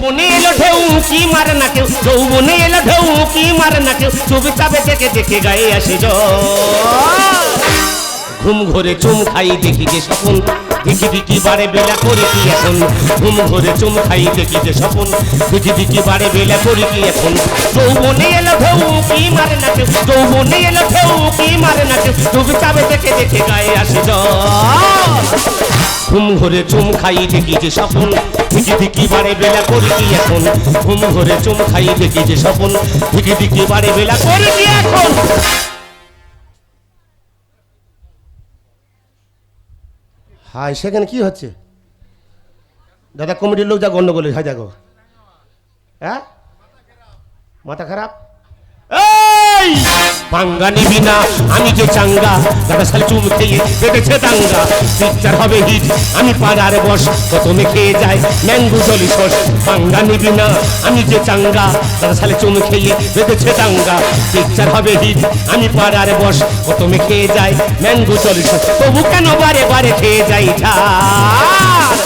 যৌবনে এলো ঢেউ, কি মারে না কেউ? যৌবনে এলো ঢেউ, কি মারে না কেউ? চুপচাপে থেকে দেখে গায়ে আসে জল ঘুম ঘরে চুম খাই, দেখি যে স্বপন। দেখি দেখি বারে বেলা করি কি এখন? ঘুম ঘরে চুম খাই, দেখি যে স্বপন। দেখি দেখি বারে বেলা করি কি এখন? যৌবনে এলো ঢেউ, কি মারে না কেউ যৌবনে এলো ঢেউ, কি মারে না কেউ চুপচাপে দেখে দেখে গায়ে আসে ঘুম ঘরে চুম খাই, দেখি যে স্বপন। দেখি দেখি বারে বেলা করি কি এখন? ঘুম ঘরে চুম খাই, দেখি যে স্বপন। দেখি দেখি বারে বেলা করি কি এখন? হাই সেখানে কি হচ্ছে? দাদা কমিটির লোক যা গন্ডগোল হয় দেখো হ্যাঁ? মাথা খারাপ? এই পাঙ্গা নিবি না, আমি যে চাঙ্গা দাদা শাল চুম খেয়ে বেঁধেছে দাঙ্গা। পিকচার হবে হিট, আমি পাড়ার বস, প্রথমে খেয়ে যায়? ম্যাঙ্গু জলি সস পাঙ্গা নিবি না, আমি যে চাঙ্গা দাদা শালে চুম খেয়ে বেঁধেছে দাঙ্গা। পিকচার হবে হিট, আমি পাড়ার বস, প্রথমে খেয়ে যায়? ম্যাঙ্গু জলি সস, তবু কেন বারে বারে খেয়ে যাই ঝাল?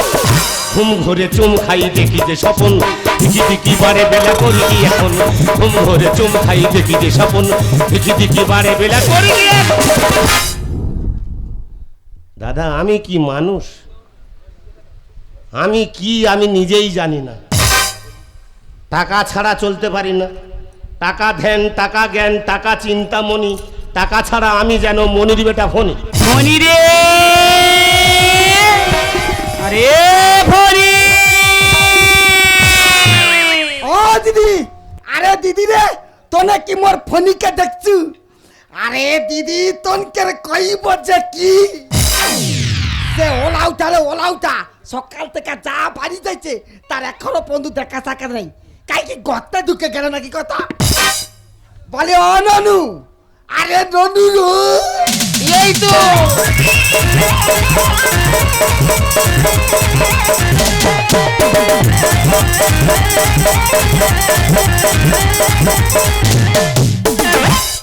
ঘুম ঘরে চুম খাই দেখি যে স্বপন। দেখি দেখি বারে বেলা করি কি এখন? ঘুম ঘরে চুম খাই দেখি যে স্বপন। দেখি দেখি বারে বেলা করি কি এখন? দাদা, আমি কি মানুষ? আমি কি আমি নিজেই জানি না। টাকা ছাড়া চলতে পারি না। টাকা ধ্যান, টাকা জ্ঞান, টাকা চিন্তামণি, টাকা ছাড়া আমি যেন মনির বেটা ফোনে। ফণি রে আরে ফণি ও দিদি, আরে দিদি রে, তোনে কি মোর ফনিকে দেখছু? আরে দিদি তোনকে কইব যে কি? সে ওলাউটা রে ওলাউটা সকাল থেকে যা বাড়ি যাইছে, তার এখনও বন্ধু দেখা সাক্ষাৎ নেই। কাই কি গর্তে ঢুকে গেল নাকি কথা? বলে, ও ননু, আরে ননু এই তো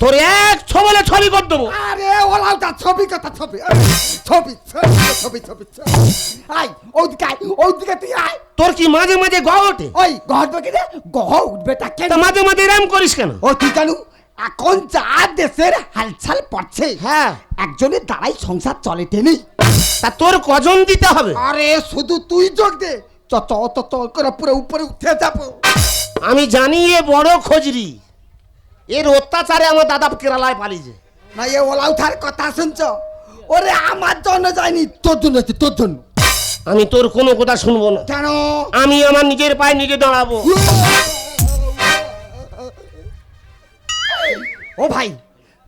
তোর এক ছবলে ছবি কর দেবো। আরে ওলাউটা ছবি কথা ছবি ছবি ছবি ছবি ছবি ছবি। আই ওদিকে আয় ওদিকে তুই আয়। তোর কি মাঝে মাঝে গ ওঠে? ওই গহ উঠবে কি রে? গহ উঠবে তা কেন? মাঝে মাঝে এরাম করিস কেন? ও তুই জানু এখন যা দেশের হালচাল পড়ছে হ্যাঁ। একজনের দ্বারাই সংসার চলে টেনি। তা তোর কজন দিতে হবে? আরে শুধু তুই যোগ দে চ চ করে পুরো উপরে উঠে যাব। আমি জানি এ বড় খোঁজরি। এর অত্যাচারে আমার দাদা কেরালায় পালিয়েছে না এ ওলা উঠার কথা শুনছ? ওরে আমার জন্য যায়নি তোর জন্য তোর জন্য। আমি তোর কোনো কথা শুনব না। কেন? আমি আমার নিজের পায়ে নিজে দাঁড়াবো। ও ভাই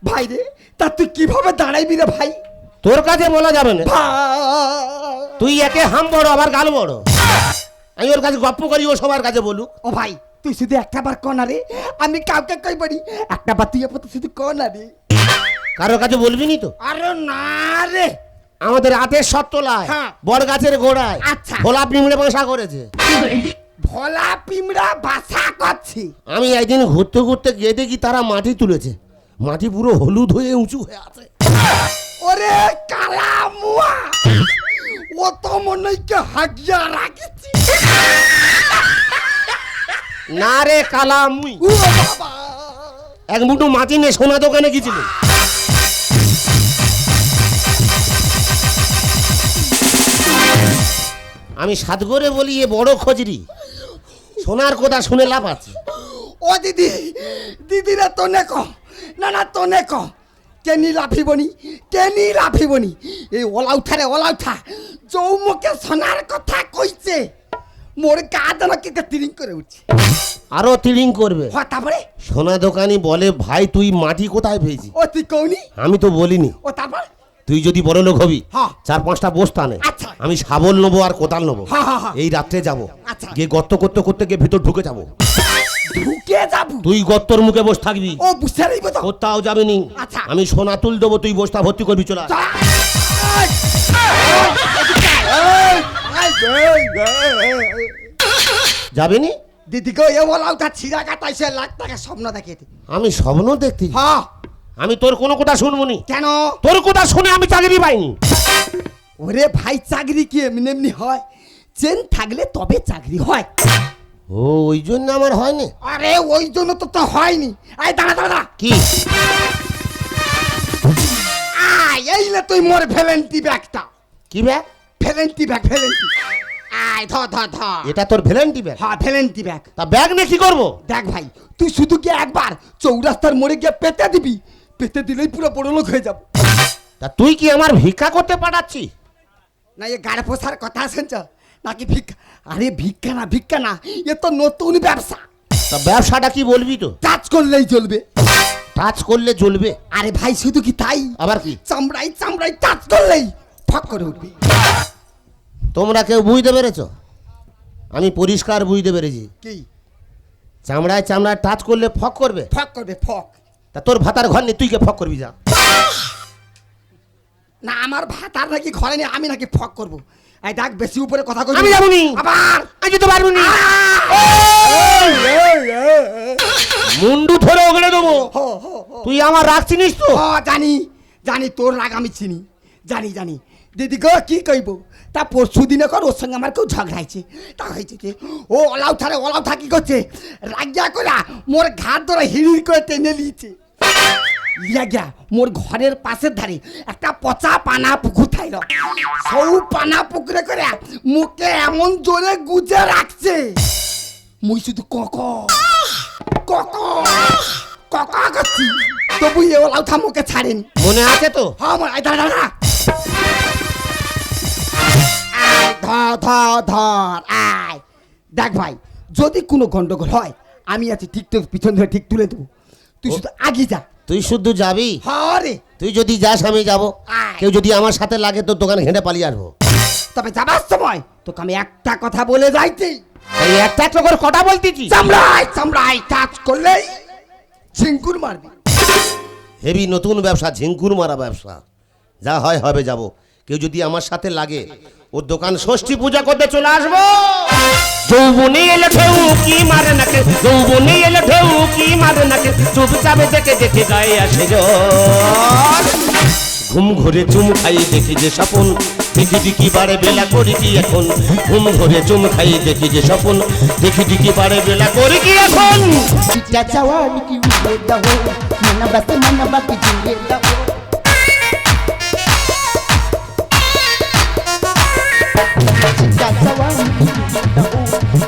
ভাই রে তা তুই কীভাবে দাঁড়াইবি রে ভাই? তোর কাছে বলা যাবে না। তুই একে হাম বড় আবার গাল বড়। আমি ওর কাছে গপ্প করি ও সবার কাছে বলুক। ও ভাই তুই শুধু একটা বার কনা রে আমি কাউকে কই পারি একটা বার তুই আপাতত শুধু কনা রে। কারোর কাছে বলবি নি তো? আরে না রে। আমাদের হাতের সত্তলায় হ্যাঁ। বড় গাছের গোড়ায় আচ্ছা। ভোলা পিমড়ে বাসা করেছে। ভোলা পিমড়া বাসা করছি। আমি একদিন ঘুরতে ঘুরতে গিয়ে দেখি তারা মাটি তুলেছে। মাটি পুরো হলুদ হয়ে উঁচু হয়ে আছে। ওরে কালা মুয়া ও তো মনে কি হাগিয়া রাখিছি না রে কালা মুই। ও বাবা। এক মুঠো মাটি নিয়ে সোনা দোকানে গেছিল আমি সাত করে বলি এ বড় খোঁজরি। সোনার কথা শুনে লাভ আছে। ও দিদি দিদিরা তো নে কম না না তো নে কম। কেনি লাফিবনি কেনি লাফিবনি। এই ওলা উঠা রে ওলা উঠা। চৌমুখে সোনার কথা কইছে। মোর গা যেন কে তিরিং করে উঠছে। আরও তিরিং করবে। হ তারপরে? সোনা দোকানি বলে ভাই তুই মাটি কোথায় পেয়েছি ও তুই কৌনি? আমি তো বলিনি। ও তারপর? তুই যদি বড় লোক হবি হ্যাঁ। চার পাঁচটা বস্তা নে। আচ্ছা। আমি শাবল নেব আর কোদাল নেব। এই রাত্রে যাব। আচ্ছা। গিয়ে গর্ত করতে করতে গিয়ে ভিতর ঢুকে যাব। ঢুকে যাব? তুই গর্তর মুখে বসে থাকবি। ও বুঝতে পারব তো কোথাও যাবিনি আচ্ছা। আমি সোনা তুল দেবো তুই বস্তা ভর্তি করবি চলা। চল। এই, এই, এই, এই, এই, এই। যাবিনি দিদি এ বলা উঠা ছিঁড়া কাটাইছে লাখ টাকা স্বপ্ন দেখিয়ে আমি স্বপ্ন দেখতে হ্যাঁ। আমি তোর কোনো কথা শুনব নি। কেন? তোর কথা শুনে আমি চাকরি পাইনি। ওরে ভাই চাকরি কি এমনি এমনি হয়? চেন থাকলে তবে চাকরি হয়। ও ওই জন্য আমার হয়নি? আরে ওই জন্য তো তো হয়নি। আয় দাঁড়া দাঁড়া। কি? আয় এই লে তুই মোর ভ্যালেন্টি ব্যাগটা। কি ব্যাগ? ভ্যালেন্টি ব্যাগ ভ্যালেন্টি। আয় ধর ধর ধর। এটা তোর ভ্যালেন্টি ব্যাগ? হ্যাঁ ভ্যালেন্টি ব্যাগ। তা ব্যাগ নিয়ে কি করব? দেখ ভাই তুই শুধু গিয়ে একবার চৌরাস্তার মোড়ে গিয়ে পেতে দিবি। পেতে দিলেই পুরো বড় লোক হয়ে যাব। তা তুই কি আমার ভিক্ষা করতে পাঠাচ্ছি না এ গাড়ে পোষার কথা শুনছ? নাকি ভিক্ষা আরে ভিক্ষা না ভিক্ষা না এ তো নতুন ব্যবসা। তা ব্যবসাটা কি বলবি তো? কাজ করলেই চলবে। টাচ করলে চলবে? আরে ভাই শুধু কি তাই? আবার কি? চামড়াই চামড়াই টাচ করলেই ফক করে উঠবি। তোমরা কেউ বুঝতে পেরেছ? আমি পরিষ্কার বুঝতে পেরেছি। কি? চামড়ায় চামড়ায় টাচ করলে ফক করবে? ফক করবে ফক। তা তোর ভাতার ঘর নেই তুই কে ফক করবি যা? না আমার ভাতার নাকি ঘরে নেই আমি নাকি ফক করব। এই দেখ বেশি উপরে কথা কই আমি যাবনি। আবার। আমি যেতে পারব না। মুন্ডু ধরে ওগড়ে দেবো। তুই আমার রাগ চিনিস তো? জানি জানি তোর রাগ আমি চিনি। জানি জানি। দিদি গো কি কইব? তা পরশু দিনে কর ওর সঙ্গে আমার কেউ ঝগড়া হয়েছে। তা হয়েছে কি? ও অলাউ থারে অলাউ থাকি করছে। রাগিয়া করা মোর ঘাট ধরে হিড়ি করে টেনে নিয়েছে। লিয়া মোর ঘরের পাশের ধারে একটা পচা পানা পুকুর থাইল। সৌ পানা পুকুরে করে মুখে এমন জোরে গুজে রাখছে। মুই শুধু কক কক কক করছি। তবু এ ওলাও থামুকে ছাড়েন। মনে আছে তো? হ্যাঁ আয় ধর ধর ধর আয়। দেখ ভাই যদি কোনো গন্ডগোল হয় আমি আছি ঠিক তোর পিছন ধরে ঠিক তুলে দেবো। তুই শুধু আগে যা। তুই শুধু যাবি? হ্যাঁ রে তুই যদি যাস আমি যাব। কেউ যদি আমার সাথে লাগে তোর দোকানে ঘেঁটে পালিয়ে আসব। তবে যাবার সময় তোকে আমি একটা কথা বলে যাইছি। এই একটা করে কটা বলতেছি চামড়াই চামড়াই কাজ করলেই ঝিঙ্কুর মারবি। হেভি নতুন ব্যবসা ঝিঙ্কুর মারা ব্যবসা। যা হয় হবে যাব। কেউ যদি আমার সাথে লাগে ওর দোকান ষষ্ঠী পূজা করতে চলে আসব। যৌবনে এলে ঢেউ কি মারে নাকে? যৌবনে উঁকি মারে নাকে? চুপচাপে দেখে দেখে গায়ে আসে জ্বর ঘুম ঘরে চুম খাই দেখি যে সপন দেখি দিকি বারে বেলা করি কি এখন? ঘুম ঘরে চুম খাই দেখি যে সপন দেখি দিকি বারে বেলা করি কি এখন? চাওয়া নাকি দাও মন বাসে মন বাকি জিয়ে দাও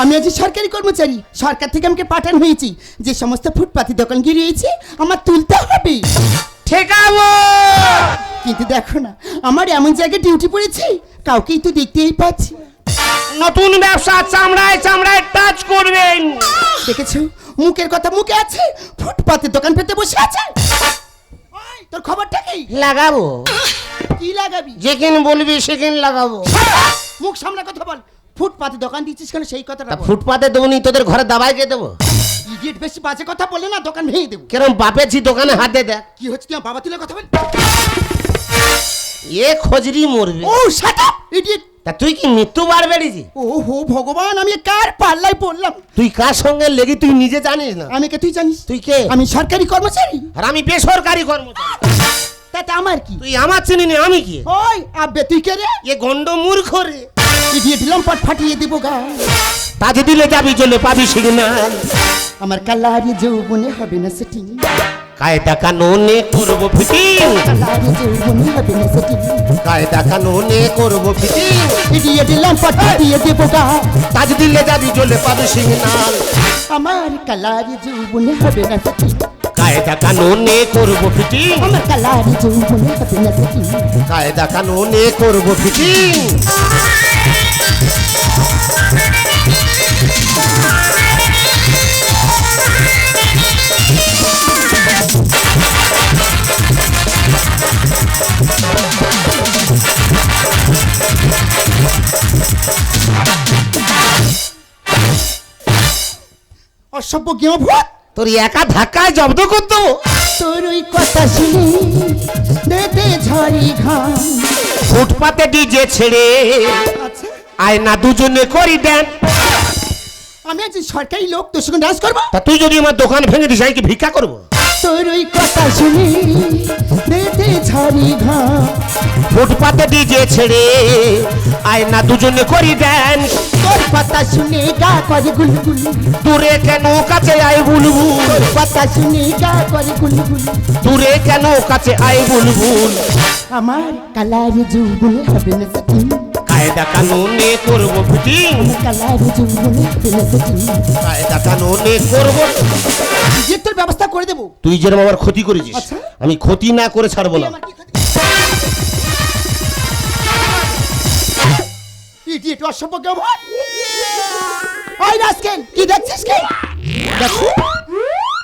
আমি আজ সরকারি কর্মচারী। সরকার থেকে আমাকে পাঠানো হয়েছি। যে সমস্ত ফুটপাতি দোকান গিরিয়েছে আমার তুলতে হবে। ঠেকাবো! কিন্তু দেখো না আমার এমন জায়গায় ডিউটি পড়েছে কাউকেই তো দেখতেই পাচ্ছি। নতুন ব্যবসা চামড়ায় চামড়ায় টাচ করবেন। দেখেছ? মুখের কথা মুখে আছে ফুটপাতের দোকান পেতে বসে আছে। ওই, তোর খবরটা কি? লাগাবো। কি লাগাবি? যেখানে বলবি সেখানে লাগাবো। মুখ সামনে কথা বল। ফুটপাতে দোকান দিচ্ছিস কেন? সেই কথাটা বল। ফুটপাতে দেবো নি তোদের ঘরে দাবাই কে দেবো? ইডিয়েট বেশি বাজে কথা বলে না দোকান ভেঙে দেবো। কেরম বাপেছি দোকানে হাত হাতে দেখ। কি হচ্ছে তুই আমার বাবা তুলে কথা বল। এ খজরি মরবে। ও শাট আপ ইডিয়েট। তা তুই কি মৃত্যুবার বেরিয়েছি ও হো ভগবান আমি কার পাল্লাই পড়লাম? তুই কার সঙ্গে লেগে তুই নিজে জানিস না? আমি কে তুই জানিস? তুই কে? আমি সরকারি কর্মচারী। আর আমি বেসরকারি কর্মচারী। তাতে আমার কি? তুই আমার চিনি নি আমি কি? ওই আব্বে তুই কে রে? এ গন্ড মূর্খ রে। ইডিয়েট লম্পট ফাটিয়ে দেবো গা। তাজে দিলে যাবি চলে পাবি সিগনাল আমার কালারি যৌবনে হবে না সেটিং কায়দা কানুনে করব ফিটিং কালারি যৌবনে হবে না সেটিং কায়দা কানুনে করব ফিটিং ইডিয়েট লম্পট ফাটিয়ে দেবো গা। তাজ দিলে যাবি চলে পাবি সিগনাল আমার কালারি যৌবনে হবে না সেটিং কায়দা কানুনে করব ফিটিং আমার কালারি যৌবনে হবে না সেটিং কায়দা কানুনে করব ফিটিং অসভ্য গেম ভূত তোর একা ধাক্কায় জব্দ করতো তোর ওই কথা শুনে দেতে ঝরি ঘাম। ফুটপাতে ডিজে ছেড়ে আয় না দুজনে করি দেন। আমি আজ সরকারি লোক তোর সঙ্গে ডান্স করব? তা তুই যদি আমার দোকান ভেঙে দিস আমি কি ভিক্ষা করব? তোর ওই কথা শুনে দেতে ঝরি ঘাম। ফুটপাতে ডিজে ছেড়ে আয় না দুজনে করি দেন। তোর কথা শুনে গা করে গুলগুল দূরে কেন কাছে আয় বুলবুল? তোর কথা শুনে গা করে গুলগুল দূরে কেন কাছে আয় বুলবুল? আমার কালার জুবুল হবে না সকিন কায়দা কানুনে করব ফিটিং। কালার জুবুল হবে না সকিন কায়দা কানুনে করব। তোর ব্যবস্থা করে দেবো। তুই যেরকম আমার ক্ষতি করেছিস আচ্ছা। আমি ক্ষতি না করে ছাড়বো না। ইডিয়েট অসভ্য কেমন ওই রাস্কেল কি দেখছিস কে দেখো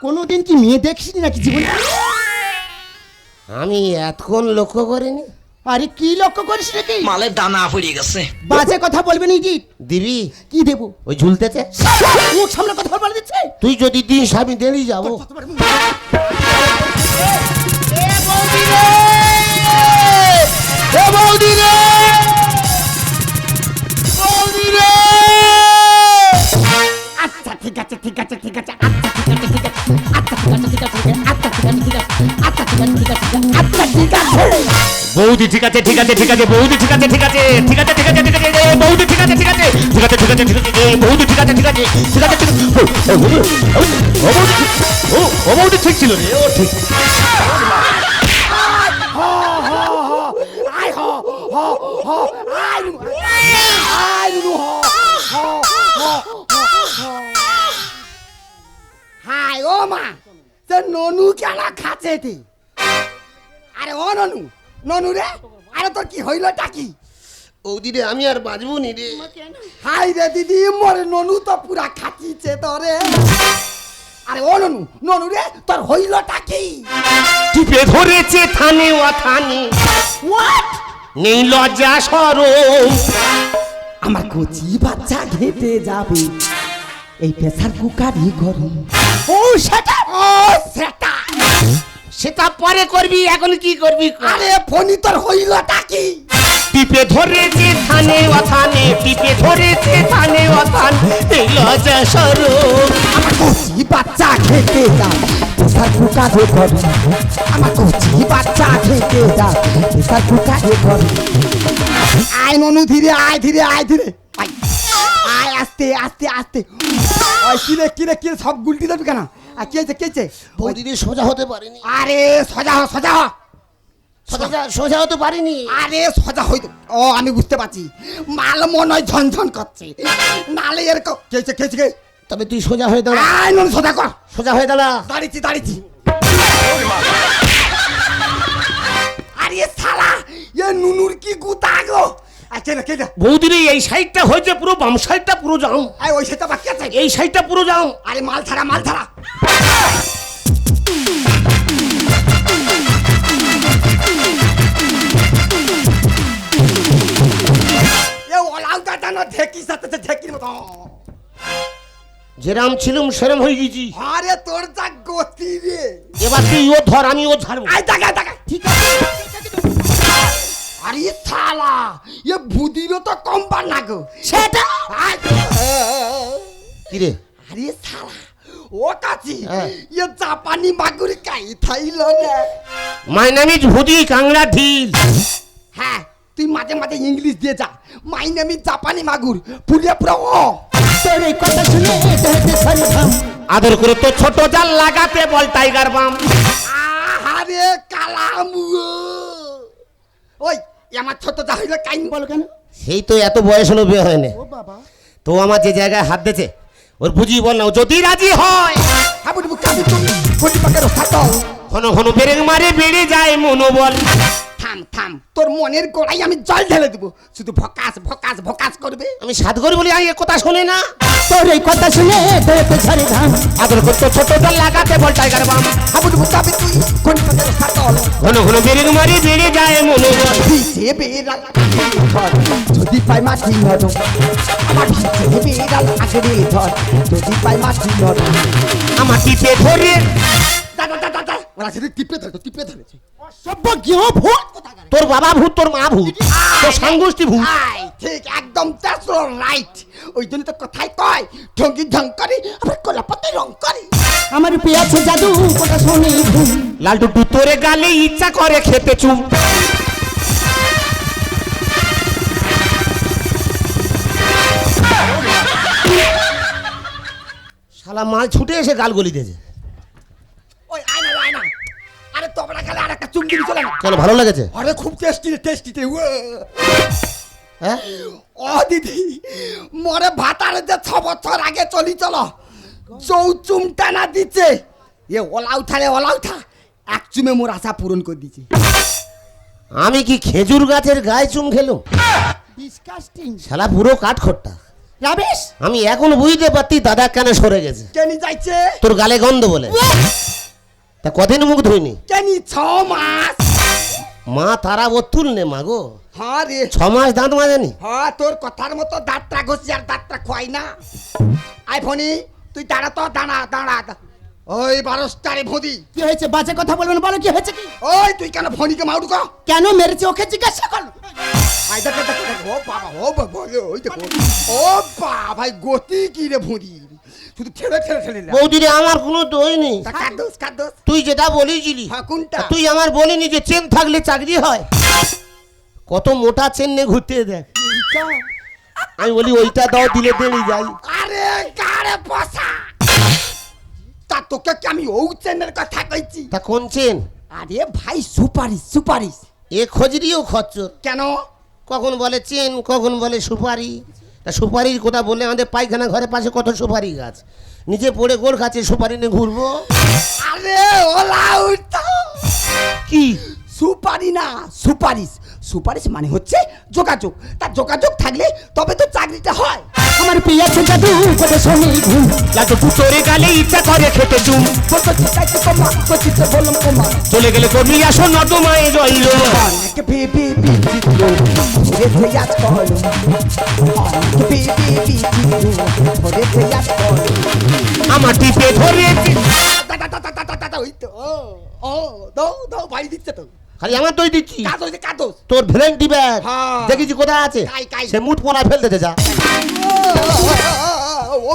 কোনোদিন কি মেয়ে দেখছিস নাকি জীবনে? আমি এতক্ষণ লক্ষ্য করিনি। আরে কি লক্ষ্য করিস নাকি? মালের দানা পড়ে গেছে। বাজে কথা বলবেন দিবি? কি দেবো? ওই ঝুলতেছে? মুখ সামনে কথা বলে দিচ্ছে? তুই যদি দিস আমি দেরি যাব। আচ্ছা ঠিক আছে ঠিক আছে ঠিক আছে আচ্ছা ঠিক আছে ঠিক আছে আচ্ছা ঠিক আছে ঠিক আছে আচ্ছা ঠিক আছে ঠিক আছে আচ্ছা ঠিক আছে আচ্ছা ঠিক আছে বৌদি ঠিক আছে ঠিক আছে ঠিক আছে বৌদি ঠিক আছে ঠিক আছে ঠিক আছে ঠিক আছে ঠিক আছে এ, বৌদি ঠিক আছে ঠিক আছে ঠিক আছে ঠিক আছে ঠিক আছে এ, বৌদি ঠিক আছে ঠিক আছে ঠিক আছে ঠিক আছে ও, ও, বৌদি, ও, ও, বৌদি ঠিক- ও, ও বৌদি ঠিক ছিল রে ও ঠিক আয় সে ননু কেন খাচ্ছে এটি আরে ও ননু ননু রে আরে তোর কি হইল টাকি ওদি রে আমি আর বাঁচবো নি রে। হাই রে দিদি মোর ননু তো পুরা খাচিছে তোরে। আরে ও ননু ননু রে তোর হইল টাকি টিপে ধরেছে থানে ও থানে। হোয়াট নেই লজ্জা সরম। আমার কচি বাচ্চা ঘেটে যাবে। এই প্রেসার কুকারই গরম। ও সেটা? ও সেটা। সেটা পরে করবি এখন কি করবি কর। আরে ফোনই তোর হইলটা কি? টিপে ধরেছে থানে ও থানে টিপে ধরেছে থানে ও থানে নেই লজ্জা সরম আমার কচি বাচ্চা খেতে যা প্রেসার কুকারে গরম। আমার কচি বাচ্চা খেতে যা প্রেসার কুকারে গরম। আয় ননু ধীরে আয় ধীরে আয় ধীরে। আয়। আয় আস্তে আস্তে আস্তে। ওই কিরে কিরে কিরে সব গুলটি দেবি কেন? আর কে হয়েছে কে হয়েছে? বৌদি রে সোজা হতে পারিনি। আরে সোজা হ সোজা হ। সোজা সোজা হতে পারিনি। আরে সোজা হইতো ও আমি বুঝতে পারছি। মাল মনে হয় ঝনঝন করছে। নালে এরকম কেছে কেছে কে তবে তুই সোজা হয়ে দাঁড়া। আয় নন সোজা কর সোজা হয়ে দাঁড়া। দাঁড়িয়েছি দাঁড়িয়েছি। আরে শালা এ নুনুর কি গুতা গো? আচ্ছা না কেটা বৌদি এই সাইডটা হয়েছে পুরো বাম সাইডটা পুরো জাম। ওই সেটা বাকি আছে। এই সাইডটা পুরো জাম। আরে মাল ছাড়া মাল ছাড়া। সাথে ঢেকির মতো। যেরাম ছিলুম সেরম হয়ে গেছি। আরে তোর যা গতি রে। এবার তুই ও ধর আমি ও আয় দেখা ঠিক আছে। শালা এ বুদিরও তো কম পার না গো। সেটা? আয়। কি আরে শালা ও কাছি হ্যাঁ। এ জাপানি মাগুরি কাই থাইল রে। মাই নাম ইজ ভুদি কাংড়া ঢিল হ্যাঁ তুই মাঝে মাঝে ইংলিশ দিয়ে যা। মাই নেম ইজ জাপানি মাগুর পুলিয়া পুরো ও তোর এই কথা শুনে হেঁটে সরে আদর করে তো ছোট জাল লাগাতে বল টাইগার বাম। আহারে কালামু ওই আমার ছোট যা হইল কাইন বল কেন? সেই তো এত বয়স হলো বিয়ে হয় না ও বাবা। তো আমার যে জায়গায় হাত দিয়েছে ওর বুঝি বল না যদি রাজি হয়। হাবুড বুকাবি তুমি কোটি পাকার সাথে ঘন ঘন বেরেং মারে বেড়ে যায় মনোবল। থাম। তোর মনের গোড়াই আমি জল ঢেলে দেবো। শুধু ভকাস ভকাস ভকাস করবে। আমি সাত করি বলি আমি এ কথা শোনে না। তোর এই কথা শুনে দৌড়তে ঝরে ধাম। আদর করতো ছোটটা লাগাতে বল টাইগার বাম। হাবুডু বুকাবি তুই কোন পথের হাতল ঘন ঘন বেরিং মারি বেড়ে যায় মনে ভিসে বেড়াল যদি পাই মাটি নরম আমার ভিসে বেড়াল আগরে ধর। যদি পাই মাটি নরম আমার টিপে ধরে দাদা দাদা দাদা ওরা সেদিন টিপে ধরে টিপে ধরেছে। সভ্য গৃহ ভূত তোর বাবা ভূত তোর মা ভূত তোর সাংগোষ্ঠী ভূত। ঠিক একদম দ্যাটস রাইট ওই জন্য তো কথাই কয় ঢঙ্গি ঢং করি আবার কলাপতি রং করি। আমার পেয়েছে জাদু কথা শুনে লালটু তোরে গালে ইচ্ছা করে খেতে চুম শালা মাল ছুটে এসে গাল গলি দিয়েছে চলে কেন ভালো লেগেছে? আরে খুব টেস্টি টেস্টি হ্যাঁ? ও দিদি মরে ভাতারে যে ছ বছর আগে চলি চলো। চৌ চুমটা না দিচ্ছে। এ ওলা উঠা রে ওলা উঠা। এক চুমে মোর আশা পূরণ করে দিচ্ছে আমি কি খেজুর গাছের গায়ে চুম খেলুম? ডিসকাস্টিং শালা পুরো কাঠখোট্টা। রাবেশ আমি এখন বুঝতে পারতি দাদা কেন সরে গেছে। কেনি যাইছে তোর গালে গন্ধ বলে। তা কদিন মুখ ধুইনি? কেনি ছ মাস। মা তারা বতুল নে মা গো হ্যাঁ রে। ছ মাস দাঁত মাজেনি? হ্যাঁ তোর কথার মতো দাঁতটা ঘষি আর দাঁতটা খোয়াই না। আই ফনি তুই দাঁড়া তো দাঁড়া দাঁড়া। ওই বারোস্টারে ভদি কি হয়েছে? বাজে কথা বলবেন বলো কি হয়েছে কি? ওই তুই কেন ফনিকে মাউডু কর কেন মেরেছে ওকে জিজ্ঞাসা করো। আই দেখ দেখ ও বাবা ও বাবা ওই দেখো ও বাবা ভাই গতি কি রে ভুঁড়ি শুধু ঠেলে ঠেলে ঠেলে না বৌদিরে আমার কোনো দোষ নেই। তা তুই যেটা বলেছিলি হ্যাঁ কোনটা? তুই আমার বলিনি যে চেন থাকলে চাকরি হয়। কত মোটা চেন নিয়ে ঘুরতে দেখ। আমি বলি ওইটা দাও দিলে দেরি যাই। আরে গাড়ে বসা তা তোকে কি আমি ও চেনের কথা কইছি? তা কোন চেন? আরে ভাই সুপারিশ সুপারিশ। এ খজরিও খচ্চর। কেন? কখন বলে চেন কখন বলে সুপারি? তা সুপারির কথা বলে আমাদের পায়খানা ঘরের পাশে কত সুপারি গাছ? নিজে পড়ে গোল খাচ্ছে সুপারি নিয়ে ঘুরবো। আরে ওলা কি? সুপারি না সুপারিশ। সুপারিশ মানে হচ্ছে যোগাযোগ তা যোগাযোগ থাকলে তবে তো চাকরিটা হয় আমার পেয়েছে জাদু কথা শুনে ঘুম লালটু টু তোরে গালে ইচ্ছা করে খেতে চুম বলতো চিন্তাইতে কমা কচিতে বললাম কমা চলে গেলে তোর নিয়ে আসো নর্দমায় রইল অনেক ভেবে বিচিত্র ঘুরে আজ কল অনেক ভেবে বিচিত্র ঘুরে আজ কল আমার টিপে ধরে দাদা দাদা দাদা দাদা ওই তো ও ও দাও দাও ভাই দিচ্ছে তো খালি আমার দই দিচ্ছি কাদোস কাদোস তোর ভ্যালেন্টি ব্যাগ হ্যাঁ। দেখেছি কোথায় আছে। সে মুঠ পোনা ফেলতে যা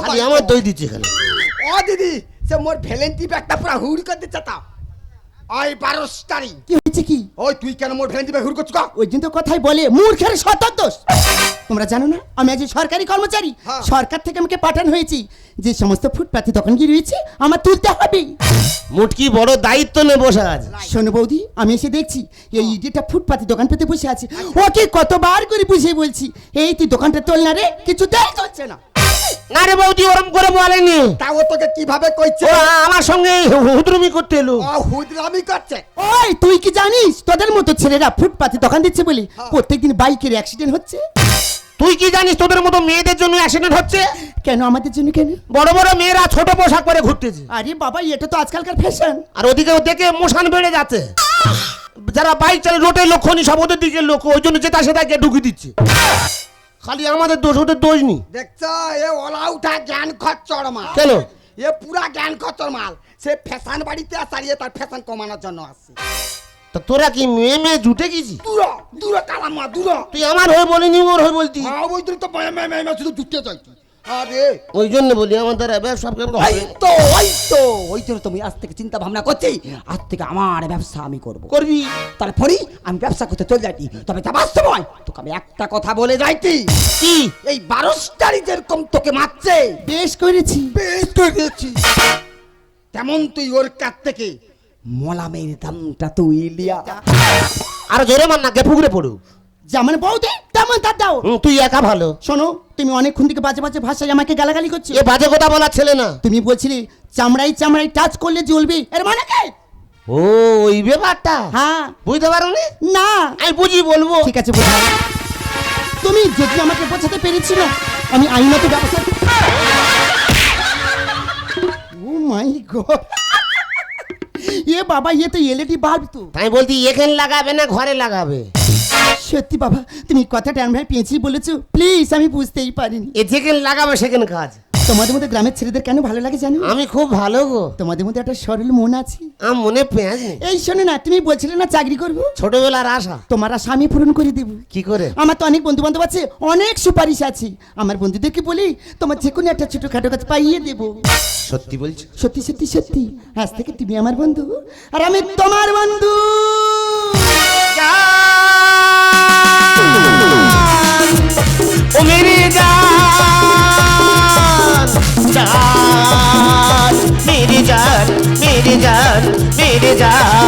খালি আমার দই দিচ্ছি খালি ও দিদি সে মোর ভ্যালেন্টি ব্যাগটা পুরো হুড় করে দিচ্ছে তা ওই বারোস্টারি কি হয়েছে কি ওই তুই কেন মোর ভ্যালেন্টি ব্যাগ হুড় করছিস ওই জন্য তো কথাই বলে মূর্খের সতত দোষ তোমরা জানো না? আমি একজন সরকারি কর্মচারী। হ্যাঁ। সরকার থেকে আমাকে পাঠানো হয়েছি। যে সমস্ত ফুটপাতি দোকানগিরি রয়েছে আমার তুলতে হবে। মুটকি বড় দায়িত্ব নিয়ে বসে আছে শোনো বৌদি আমি এসে দেখছি এই ইডিটা ফুটপাতি দোকান পেতে বসে আছে। ওকে কতবার করে বুঝিয়ে বলছি এই তুই দোকানটা তোল না রে কিছু দেয় চলছে না। না রে বৌদি ওরম করে বলেনি। তা ও তোকে কীভাবে কইছে? আমার সঙ্গে হুদরুমি করতে এলো। ও হুদরামি করছে। ওই তুই কি জানিস? তোদের মতো ছেলেরা ফুটপাতে দোকান দিচ্ছে বলে প্রত্যেকদিন বাইকের অ্যাক্সিডেন্ট হচ্ছে? তুই কি জানিস তোদের মতো মেয়েদের জন্য অ্যাক্সিডেন্ট হচ্ছে? কেন আমাদের জন্য কেন? বড় বড় মেয়েরা ছোট পোশাক পরে ঘুরতেছে। আরে বাবা এটা তো আজকালকার ফ্যাশন আর ওদিকে দেখে মোশান বেড়ে যাচ্ছে। যারা বাইক চালে রোডের লক্ষণই সব ওদের দিকে লোক ওই জন্য যেটা সেটা গিয়ে ঢুকিয়ে দিচ্ছে। খালি আমাদের দোষ ওদের দোষ নি দেখছ এ ওলা উঠা জ্ঞান খচ্চর মাল। কেন? এ পুরা জ্ঞান খচ্চর মাল। সে ফ্যাশন বাড়িতে সারিয়ে তার ফ্যাশন কমানোর জন্য আসছে। তা তোরা কি মেয়ে মেয়ে জুটে গেছি দূর দূর কালামা দূর। তুই আমার হয়ে বলিনি ওর হয়ে বলতি। হ্যাঁ ওই তো মে- মে- মে- মে শুধু দুটে যাইতি আরে। ওই জন্য বলি আমাদের ব্যবসা কেমন ওই তো ওই তো ওই জন্য তুমি আজ থেকে চিন্তা ভাবনা করছি আজ থেকে আমার ব্যবসা আমি করব। করবি? তারপরে আমি ব্যবসা করতে চলে যাইতি। তবে যাবার সময় তোকে আমি একটা কথা বলে যাইতি। কি? এই বারোস্টারি যেরকম তোকে মারছে বেশ করেছি। বেশ করেছি। তেমন তুই ওর কাছ থেকে মলামের দামটা তুই লিয়া আর জোরে মার না গেপুগুড়ে পড়ু যেমন বৌদি তেমন তার দাও। তুই একা ভালো। শোনো তুমি অনেকক্ষণ থেকে বাজে বাজে ভাষায় আমাকে গালাগালি করছ। এ বাজে কথা বলার ছেলে না। তুমি বলছিলে চামড়াই চামড়াই টাচ করলে জ্বলবে। এর মানে কি? ও ওই ব্যাপারটা? হ্যাঁ। বুঝতে পারোনি? না। আমি বুঝি বলব। ঠিক আছে বোঝাও তুমি যদি আমাকে বোঝাতে পেরেছিল আমি আইনত ব্যবস্থা ও মাই গড। এ বাবা ইয়ে তো এলইডি বাল্ব তো। তাই বলতি এখানে লাগাবে না ঘরে লাগাবে? সত্যি বাবা তুমি কথাটা আমি পেয়েছি বলেছ। প্লিজ আমি বুঝতেই পারিনি। এ যেখানে লাগাবে সেখানে কাজ। তোমাদের মধ্যে গ্রামের ছেলেদের কেন ভালো লাগে জানো? আমি খুব ভালো গো। তোমাদের মধ্যে একটা সরল মন আছে। আমার মনে পেঁয়াজ নেই। এই শোনো না তুমি বলছিলে না চাকরি করব? ছোটবেলার আশা। তোমার স্বামী পূরণ করে দেবো। কি করে? আমার তো অনেক বন্ধু বান্ধব আছে অনেক সুপারিশ আছে। আমার বন্ধুদেরকে বলি তোমার যে কোনো একটা ছোটখাটো কাজ পাইয়ে দেবো। সত্যি বলছো? সত্যি সত্যি সত্যি। আজ থেকে তুমি আমার বন্ধু আর আমি তোমার বন্ধু। ও মেরে জান जान मेरी जान मेरी जान मेरी जान